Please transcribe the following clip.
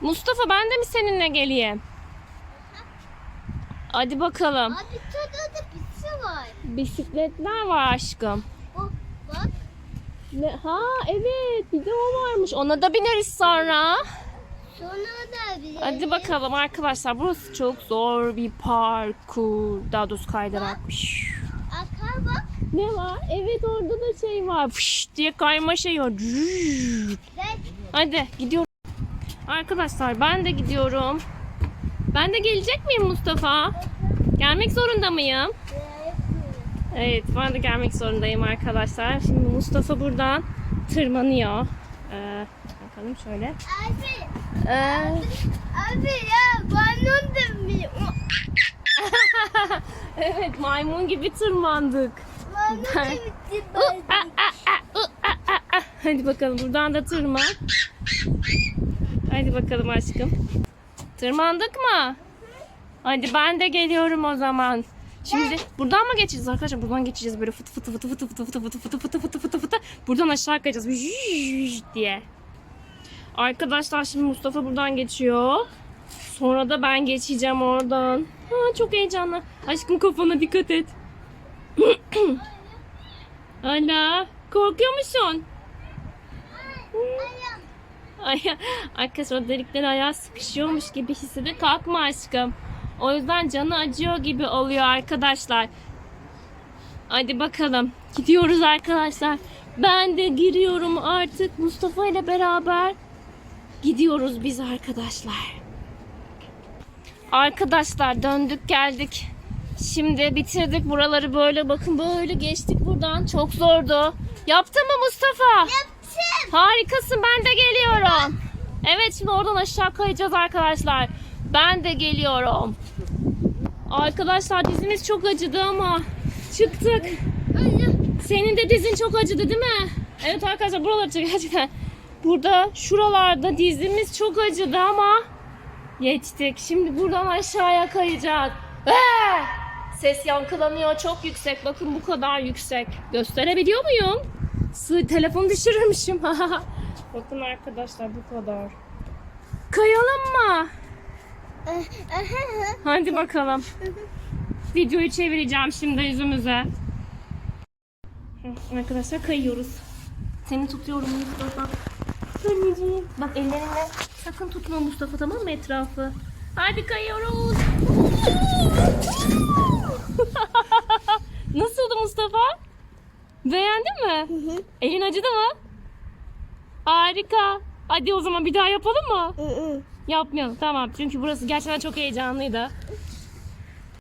Mustafa ben de mi seninle geleyim? Hadi bakalım. Abi şurada da bir şey var. Bisikletler var aşkım. Bak bak. Ne? Ha evet bir de o varmış. Ona da bineriz sonra. Sonra da bir. Hadi bakalım arkadaşlar. Burası çok zor bir parkur. Daha doğrusu kaydırak. Arka bak. Ne var? Evet orada da şey var. Fış diye kayma şey var. Hadi gidiyorum. Arkadaşlar ben de gidiyorum. Ben de gelecek miyim Mustafa? Gelmek zorunda mıyım? Evet ben de gelmek zorundayım arkadaşlar. Şimdi Mustafa buradan tırmanıyor. Ee, bakalım şöyle. Abi. Ee, Abi ya da bir. evet maymun gibi tırmandık. Ah, ah, ah. Hadi bakalım buradan da tırman. Hadi bakalım aşkım. Tırmandık mı? Hadi ben de geliyorum o zaman. Şimdi buradan mı geçeceğiz arkadaşlar? Buradan geçeceğiz böyle fıtı fıtı fıtı fıtı fıtı fıtı fıtı fıtı fıtı fıtı fıtı fıtı Buradan aşağı kayacağız. Vüjj diye. Arkadaşlar şimdi Mustafa buradan geçiyor. Sonra da ben geçeceğim oradan. Ha, çok heyecanlı. Aşkım kafana dikkat et. Ala korkuyor musun? Arkadaşlar o delikleri ayağı sıkışıyormuş gibi hissede kalkma aşkım. O yüzden canı acıyor gibi oluyor arkadaşlar. Hadi bakalım. Gidiyoruz arkadaşlar. Ben de giriyorum artık Mustafa ile beraber. Gidiyoruz biz arkadaşlar. Arkadaşlar döndük geldik. Şimdi bitirdik buraları böyle bakın böyle geçtik buradan. Çok zordu. Yaptın mı Mustafa? Yaptım. Harikasın ben de geliyorum. Evet şimdi oradan aşağı kayacağız arkadaşlar. Ben de geliyorum. Arkadaşlar dizimiz çok acıdı ama çıktık. Senin de dizin çok acıdı değil mi? Evet arkadaşlar buralar gerçekten. Burada şuralarda dizimiz çok acıdı ama geçtik. Şimdi buradan aşağıya kayacağız. Ses yankılanıyor çok yüksek. Bakın bu kadar yüksek. Gösterebiliyor muyum? Sığ telefonu düşürürmüşüm. Bakın arkadaşlar bu kadar. Kayalım mı? Hadi bakalım. Videoyu çevireceğim şimdi yüzümüze. Hı, Arkadaşlar kayıyoruz. Seni tutuyorum Mustafa. Anneciğim. Bak ellerinle sakın tutma Mustafa tamam mı etrafı? Hadi kayıyoruz. Nasıldı Mustafa? Beğendin mi? Elin acıdı mı? Harika. Hadi o zaman bir daha yapalım mı? Yapmayalım tamam çünkü burası gerçekten çok heyecanlıydı.